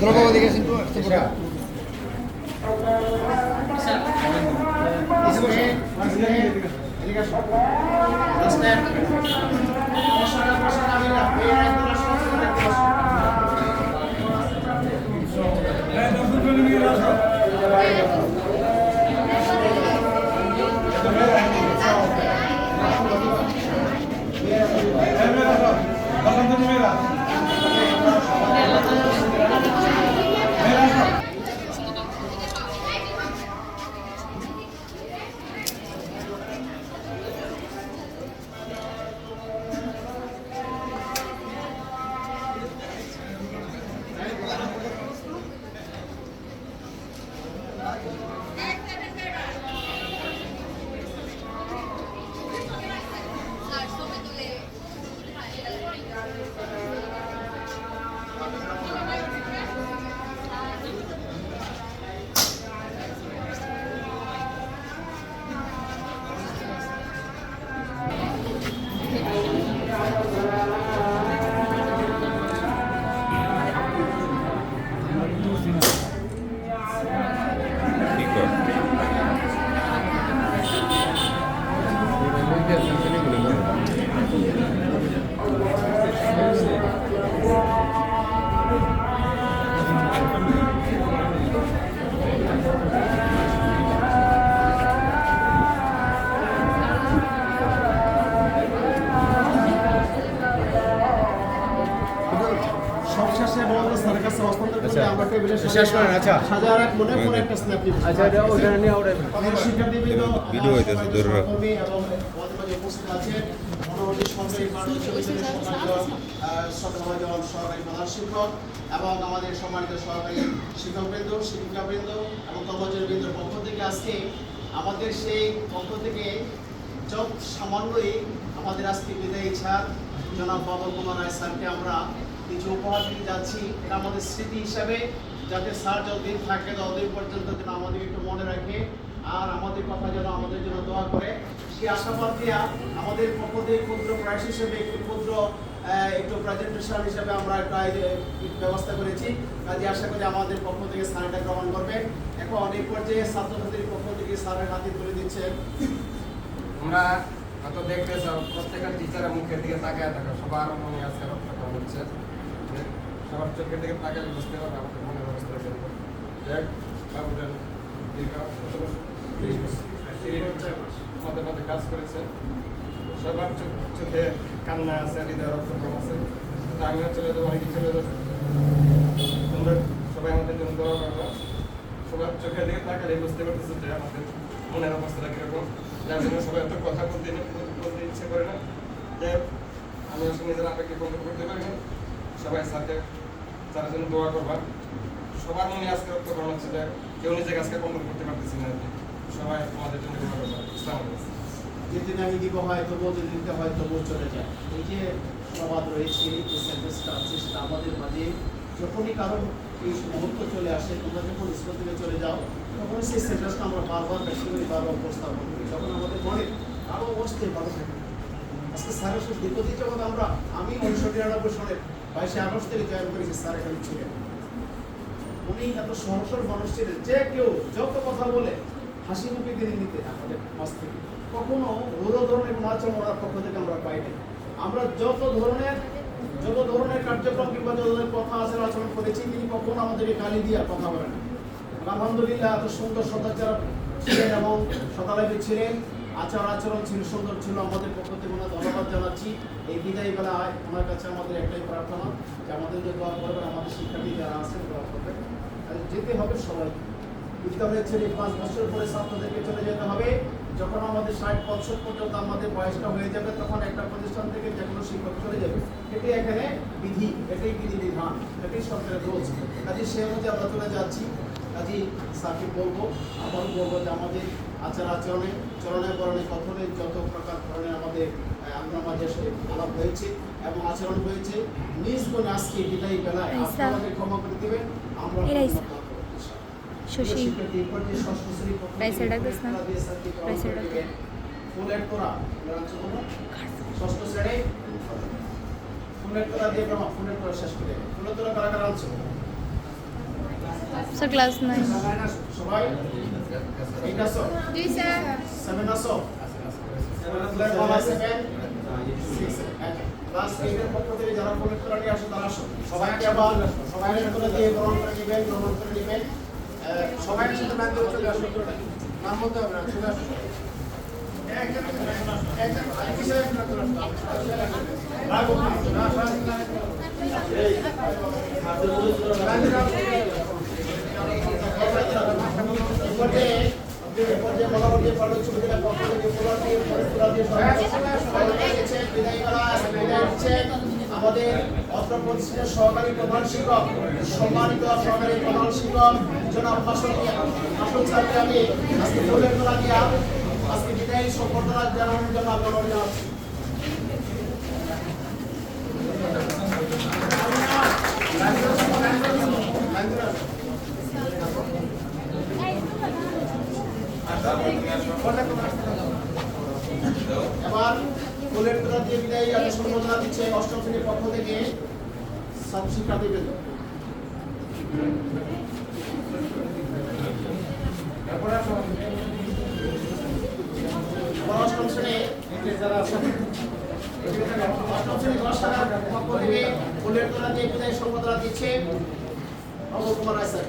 দ্রৌপদী দিকে কিন্তু আসতে পুরা হস্তান্তর করে আমরা টেবিলে শেষ করেন, আচ্ছা। হাজার এক মনে পড়ে একটা স্ন্যাপ নিব আচ্ছা এটা ওটা নিয়ে ওটা আমাদের শিক্ষার্থীবৃন্দ, ভিডিও হইতেছে, ধরে রাখ। এবং আমাদের উপস্থিত আছেন মনোহরী সরকারি প্রাণী সম্মানিত আহ, প্রধান শিক্ষক এবং আমাদের সম্মানিত সহকারী শিক্ষকবৃন্দ শিক্ষিকাবৃন্দ এবং কর্মচারীবৃন্দের পক্ষ থেকে আজকে আমাদের সেই পক্ষ থেকে যত সামান্যই আমাদের আজকে বিদায়ী ছাড়। জনাব বাবর কুমার রায় স্যারকে আমরা কিছু উপহার দিতে যাচ্ছি, এটা আমাদের স্মৃতি হিসাবে। যাতে স্যার যতদিন থাকে, ততদিন পর্যন্ত যেন আমাদের একটু মনে রাখে। আর আমাদের কথা যেন আমাদের জন্য দোয়া করে। সেই আশাবাদ দিয়া আমাদের পক্ষ থেকে ক্ষুদ্র প্রয়াস হিসেবে, একটু ক্ষুদ্র একটু প্রেজেন্টেশন হিসেবে আমরা একটা ব্যবস্থা করেছি। কাজে আশা করি আমাদের পক্ষ থেকে স্যার এটা গ্রহণ করবেন এখন এই পর্যায়ে ছাত্রছাত্রীর পক্ষ থেকে স্যারের হাতে তুলে দিচ্ছেন তোমরা হয়তো দেখতেছ প্রত্যেকটা টিচারের মুখের দিকে তাকায় থাকো। সবার মনে আজকে রক্ত কম হচ্ছে। সবার চোখের দিকে তাকালে বুঝতে পারবে আমাদের মনের অবস্থা কেমন দেখ বছর। পদে পদে কাজ করেছে। সবার চোখ কান্না আছে, হৃদয় রক্ত কম আছে আমিও চলে যাব, অনেকে চলে যাব। সবাই আমাদের জন্য দোয়া করব সবার চোখের দিকে তাকালে বুঝতে পারতেছে যে আমাদের মনের অবস্থাটা কীরকম। যার জন্য সবাই এত কথা বলতে বলতে ইচ্ছে করে না। যে আমি আসলে নিজের আবেগকে কন্ট্রোল করতে পারি না। সবাই সাথে তারা জন্য দোয়া করবা সবার মনে আজকে রক্ত করা হচ্ছে যে কেউ নিজেকে আজকে কন্ট্রোল করতে পারতেছি না। সবাই তোমাদের জন্য দোয়া করবা ইসলাম যেদিন আমি দিব হয় তবুও যদি দিতে হয় তবুও চলে যায়। এই যে প্রবাদ রয়েছে যে সেন্টেন্সটা আছে সেটা আমাদের মাঝে যখনই কারণ এই মুহূর্ত চলে আসে, তোমরা যখন স্কুল থেকে চলে যাও, তখন সেই সেন্টেন্সটা আমরা বারবার ব্যক্ত করি, বারবার উপস্থাপন করি। তখন আমাদের মনে আরও অবস্থায় ভালো থাকে আজকে স্যারের সাথে দ্বিতীয় যখন আমরা, আমি উনিশশো নিরানব্বই সালে বাইশে আগস্ট থেকে জয়েন করেছি, স্যার এখানে ছিলেন। উনি এত সহসর মানুষ ছিলেন যে কেউ যত কথা বলে হাসি মুখে তিনি নিতেন আমাদের মাছ থেকে। কখনো রোদ ধরনের কোনো ওনার পক্ষ থেকে আমরা পাইনি আমরা যত ধরনের যত ধরনের কার্যক্রম কিংবা যত ধরনের কথা আচার আচরণ করেছি, তিনি কখনো আমাদেরকে গালি দিয়ে কথা বলেন। আলহামদুলিল্লাহ এত সুন্দর সদাচার ছিলেন এবং সদালাপী ছিলেন। আচার আচরণ ছিল, সুন্দর ছিল। আমাদের পক্ষ থেকে ওনার ধন্যবাদ জানাচ্ছি। এই বিদায় বেলায় ওনার কাছে আমাদের একটাই প্রার্থনা যে আমাদের যে দোয়া করবেন, আমাদের শিক্ষার্থী যারা আছেন দোয়া করবেন। যেতে হবে সবাই। বিদ্যালয়ের ছেলে পাঁচ বছর পরে ছাত্রদেরকে চলে যেতে হবে। যখন আমাদের ষাট বছর পর্যন্ত আমাদের বয়সটা হয়ে যাবে, তখন একটা প্রতিষ্ঠান থেকে যে কোনো শিক্ষক চলে যাবে। এটি এখানে বিধি, এটাই বিধি বিধান, এটাই সরকারের রোজ কাজে সে অনুযায়ী আমরা চলে যাচ্ছি। কাজে স্যারকে বলব আবার বলব যে আমাদের আচার আচরণে চরণে বরণে কথনে যত প্রকার ধরনের আমাদের আমরা মাঝে আলাপ হয়েছে এবং আচরণ হয়েছে নিজ গুণে আজকে বিদায়ী বেলায় আইসা। আপনি আমাদের ক্ষমা করে দেবেন আমরা। ফুলের তোরা ষষ্ঠ শ্রেণি। ফুলের তোরা দিয়ে ফুলের তোরা শেষ করে ফুলের তোরা কারা কারা আনছো? ক্লাস নাই সবাই? এইট আসো জি স্যার সেভেন যারা কলেক্ট করা নিয়ে আসো তারা আসো সবাইকে সবাই করে দিয়ে গ্রহণ করে নেবেন গ্রহণ করে নেবেন সবাই সাথে ম্যান করে চলে আসো নাম বলতে হবে না চলে আসো এই আমাদের অত্র প্রতিষ্ঠানের সহকারী প্রধান শিক্ষক সম্মানিত সহকারী প্রধান শিক্ষক জনাব হাসন হাসন স্যারকে আমি আজকে তোলা আজকে বিদায়ী সম্বর্ধনা জানানোর জন্য আগ্রহ এবার ফুলের তোলা দিয়ে বিদায়ী আমি সম্বোধনা দিচ্ছে। অষ্টম শ্রেণির পক্ষ থেকে সব শিক্ষার্থীবৃন্দ এবার অষ্টম শ্রেণি। অষ্টম শ্রেণি দশ টাকার পক্ষ থেকে ফুলের তোলা দিয়ে বিদায়ী সম্বোধনা দিচ্ছে। অমর কুমার রায় স্যার।